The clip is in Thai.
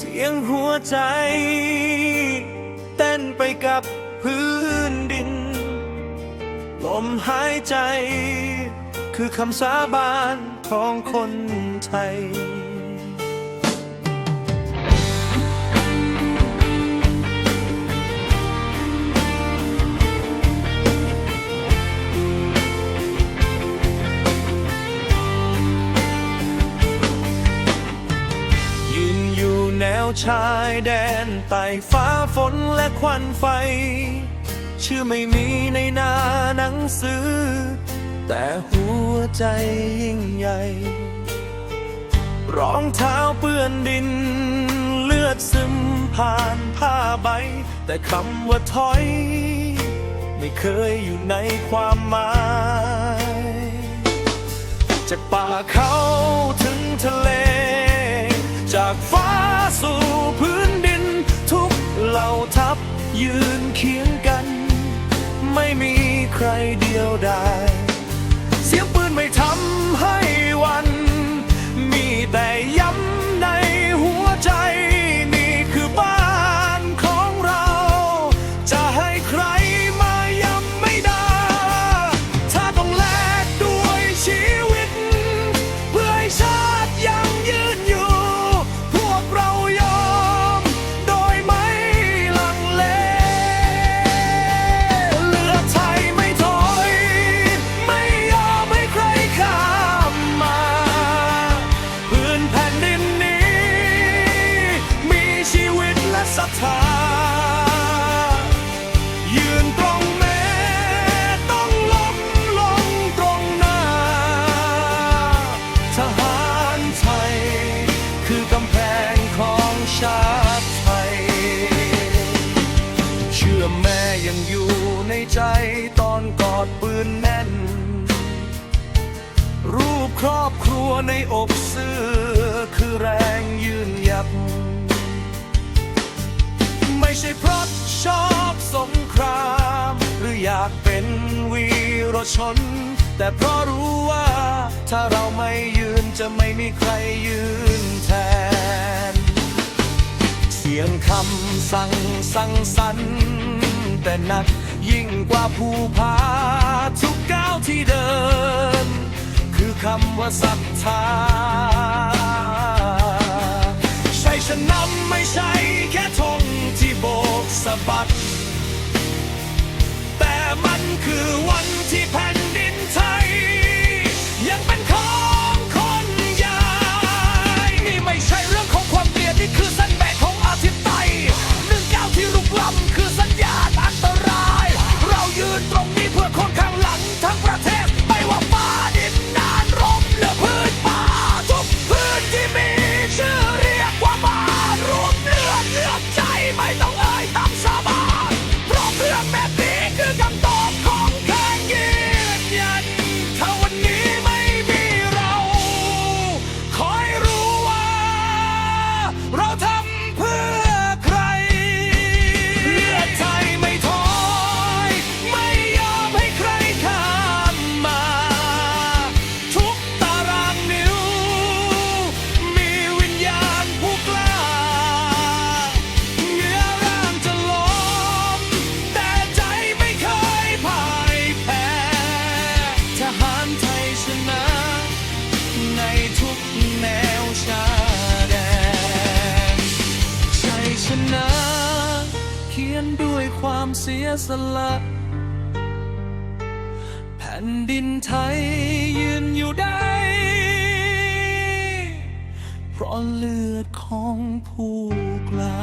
สียงหัวใจ เต้นไปกับพื้นดิน ลมหายใจ คือคำสาบานของคนไทย ชายแดนไต่ฟ้าฝนและควันไฟ ชื่อไม่มีในหน้าหนังสือ แต่หัวใจยิ่งใหญ่ รองเท้าเปื้อนดิน เลือดซึมผ่านผ้าใบ แต่คำว่าถอย ไม่เคยอยู่ในความหมาย จากป่าเขา ยืนเคียงกัน ไม่มีใครเดียวดาย ใจตอนกอดปืนแน่น รูปครอบครัวในอกเสื้อคือแรงยืนหยัดไม่ใช่เพราะชอบสงคราม หรืออยากเป็นวีรชน แต่เพราะรู้ว่าถ้าเราไม่ยืนจะไม่มีใครยืนแทน เสียงคำสั่งสั่งสรรแต่นัก ยิ่งกว่าภูผาทุกก้าวที่เดิน คือคำว่าศรัทธาใช่ชนะไม่ใช่แค่ธงที่โบกสะบัด ร หารไทยชนะ ในทุกแนวชาแดนชัยชนะ เขียนด้วยความเสียสละ แผ่นดินไทยยืนอยู่ได้ เพราะเลือดของผู้กล้า